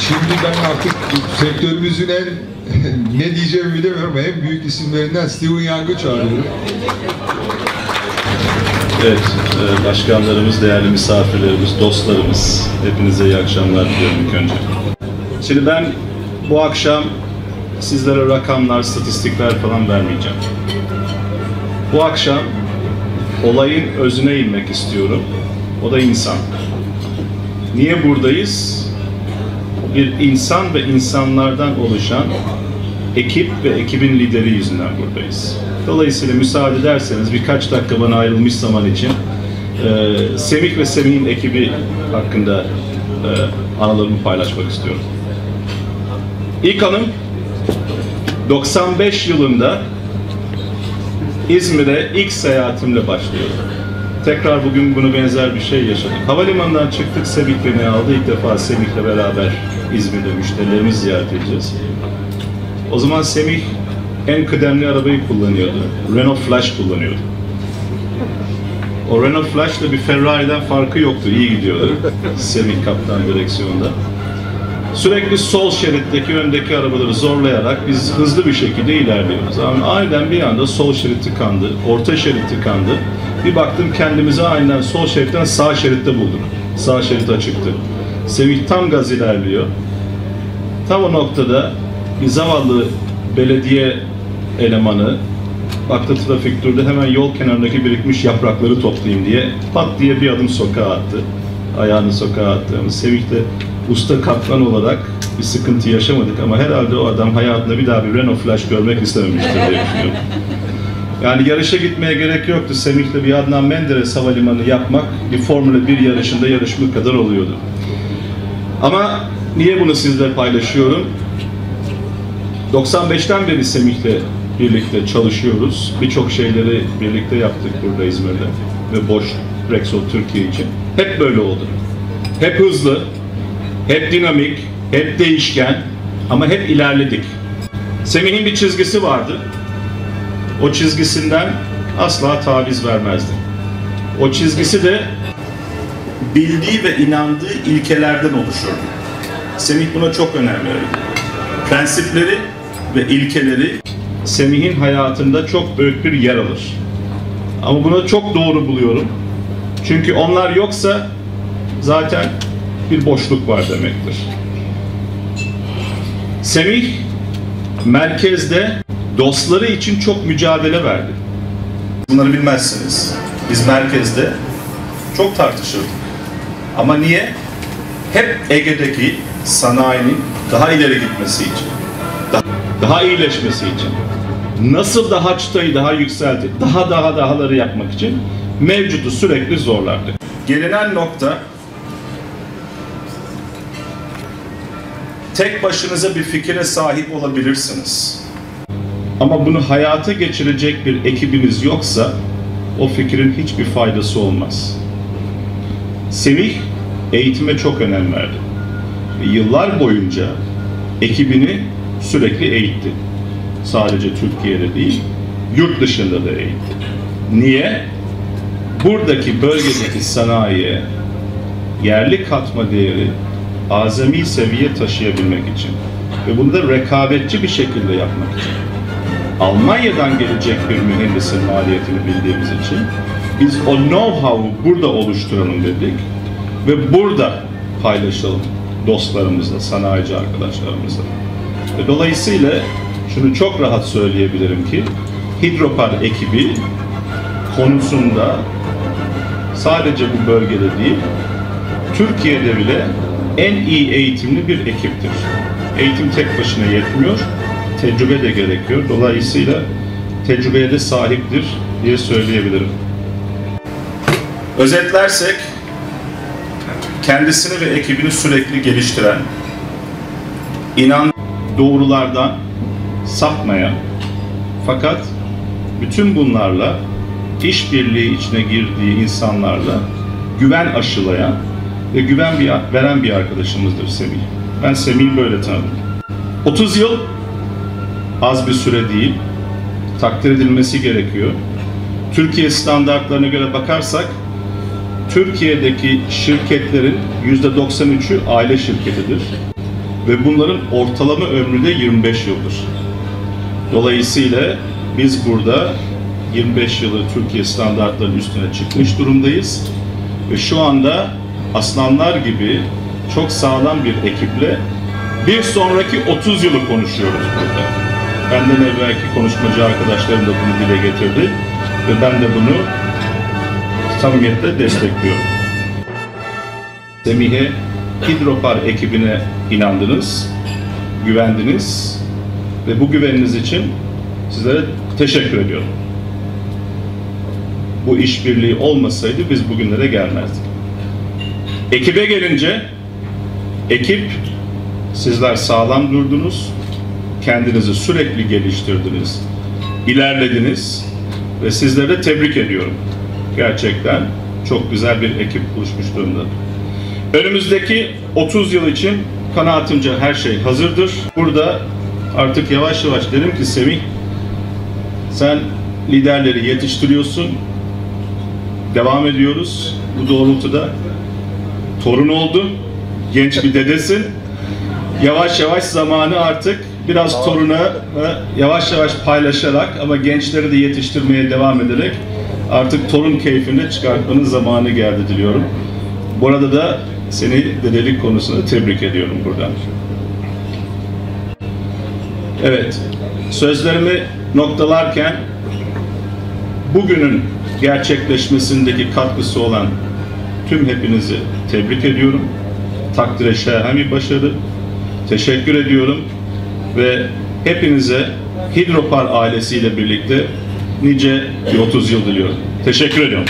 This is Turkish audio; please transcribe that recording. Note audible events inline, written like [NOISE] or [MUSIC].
Şimdi ben artık sektörümüzün en [LAUGHS] ne diyeceğimi bilemiyorum. En büyük isimlerinden Steven Young'ı çağırıyorum. Evet, e, başkanlarımız, değerli misafirlerimiz, dostlarımız, hepinize iyi akşamlar diliyorum ilk önce. Şimdi ben bu akşam sizlere rakamlar, statistikler falan vermeyeceğim. Bu akşam olayın özüne inmek istiyorum. O da insan. Niye buradayız? Bir insan ve insanlardan oluşan ekip ve ekibin lideri yüzünden buradayız. Dolayısıyla müsaade ederseniz birkaç dakika bana ayrılmış zaman için e, Semih ve Semih'in ekibi hakkında e, anılarımı paylaşmak istiyorum. İlk anım 95 yılında İzmir'e ilk seyahatimle başlıyor. Tekrar bugün bunu benzer bir şey yaşadık. Havalimanından çıktık, Semih beni aldı. İlk defa Semih'le beraber İzmir'de müşterilerimizi ziyaret edeceğiz. O zaman Semih en kıdemli arabayı kullanıyordu. Renault Flash kullanıyordu. O Renault Flash'la bir Ferrari'den farkı yoktu. iyi gidiyordu. Semih kaptan direksiyonda. Sürekli sol şeritteki öndeki arabaları zorlayarak biz hızlı bir şekilde ilerliyoruz. Ama aniden bir anda sol şerit tıkandı, orta şerit tıkandı. Bir baktım kendimizi aynen sol şeritten sağ şeritte bulduk. Sağ şerit açıktı. Semih tam gaz ilerliyor. Tam o noktada bir zavallı belediye elemanı baktı trafik durdu hemen yol kenarındaki birikmiş yaprakları toplayayım diye pat diye bir adım sokağa attı. Ayağını sokağa attı. Ama Semih de usta kaplan olarak bir sıkıntı yaşamadık ama herhalde o adam hayatında bir daha bir Renault Flash görmek istememiştir diye düşünüyorum. Yani yarışa gitmeye gerek yoktu. Semih'le bir Adnan Menderes Havalimanı yapmak bir Formula 1 yarışında yarışmak kadar oluyordu. Ama niye bunu sizle paylaşıyorum? 95'ten beri Semih'le birlikte çalışıyoruz. Birçok şeyleri birlikte yaptık burada İzmir'de ve Boş Rexol Türkiye için. Hep böyle oldu. Hep hızlı, hep dinamik, hep değişken ama hep ilerledik. Semih'in bir çizgisi vardı. O çizgisinden asla taviz vermezdi. O çizgisi de bildiği ve inandığı ilkelerden oluşurdu. Semih buna çok önem verirdi. Prensipleri ve ilkeleri Semih'in hayatında çok büyük bir yer alır. Ama bunu çok doğru buluyorum. Çünkü onlar yoksa zaten bir boşluk var demektir. Semih merkezde dostları için çok mücadele verdi. Bunları bilmezsiniz. Biz merkezde çok tartışırdık. Ama niye? Hep Ege'deki sanayinin daha ileri gitmesi için, daha, daha iyileşmesi için, nasıl daha çıtayı daha yükseltip daha daha dahaları yapmak için mevcudu sürekli zorlardı. Gelinen nokta tek başınıza bir fikire sahip olabilirsiniz. Ama bunu hayata geçirecek bir ekibiniz yoksa o fikrin hiçbir faydası olmaz. Semih eğitime çok önem verdi. Ve yıllar boyunca ekibini sürekli eğitti. Sadece Türkiye'de değil, yurt dışında da eğitti. Niye? Buradaki bölgedeki sanayiye yerli katma değeri azami seviye taşıyabilmek için ve bunu da rekabetçi bir şekilde yapmak için. Almanya'dan gelecek bir mühendisin maliyetini bildiğimiz için biz o know-how'u burada oluşturalım dedik ve burada paylaşalım dostlarımızla, sanayici arkadaşlarımızla. Ve dolayısıyla şunu çok rahat söyleyebilirim ki Hidropar ekibi konusunda sadece bu bölgede değil, Türkiye'de bile en iyi eğitimli bir ekiptir. Eğitim tek başına yetmiyor, tecrübe de gerekiyor. Dolayısıyla tecrübeye de sahiptir diye söyleyebilirim. Özetlersek, kendisini ve ekibini sürekli geliştiren, inan doğrulardan sapmayan, fakat bütün bunlarla işbirliği içine girdiği insanlarla güven aşılayan ve güven veren bir arkadaşımızdır Semih. Ben Semih'i böyle tanıdım. 30 yıl az bir süre değil, takdir edilmesi gerekiyor. Türkiye standartlarına göre bakarsak, Türkiye'deki şirketlerin %93'ü aile şirketidir. ve bunların ortalama ömrü de 25 yıldır. Dolayısıyla biz burada 25 yılı Türkiye standartlarının üstüne çıkmış durumdayız. Ve şu anda aslanlar gibi çok sağlam bir ekiple bir sonraki 30 yılı konuşuyoruz burada. Benden evvelki konuşmacı arkadaşlarım da bunu dile getirdi ve ben de bunu samimiyetle destekliyorum. Semih'e Hidropar ekibine inandınız, güvendiniz ve bu güveniniz için sizlere teşekkür ediyorum. Bu işbirliği olmasaydı biz bugünlere gelmezdik. Ekibe gelince, ekip sizler sağlam durdunuz, kendinizi sürekli geliştirdiniz, ilerlediniz ve sizleri de tebrik ediyorum. Gerçekten çok güzel bir ekip buluşmuş durumda. Önümüzdeki 30 yıl için kanaatimce her şey hazırdır. Burada artık yavaş yavaş dedim ki Semih, sen liderleri yetiştiriyorsun, devam ediyoruz bu doğrultuda. Torun oldu, genç bir dedesin. Yavaş yavaş zamanı artık biraz toruna ve yavaş yavaş paylaşarak ama gençleri de yetiştirmeye devam ederek artık torun keyfini çıkartmanın zamanı geldi diliyorum. Bu arada da seni dedelik konusunda tebrik ediyorum buradan. Evet, sözlerimi noktalarken bugünün gerçekleşmesindeki katkısı olan tüm hepinizi tebrik ediyorum. Takdire şayan bir başarı. Teşekkür ediyorum ve hepinize Hidropar ailesiyle birlikte nice bir 30 yıl diliyorum. Teşekkür ediyorum.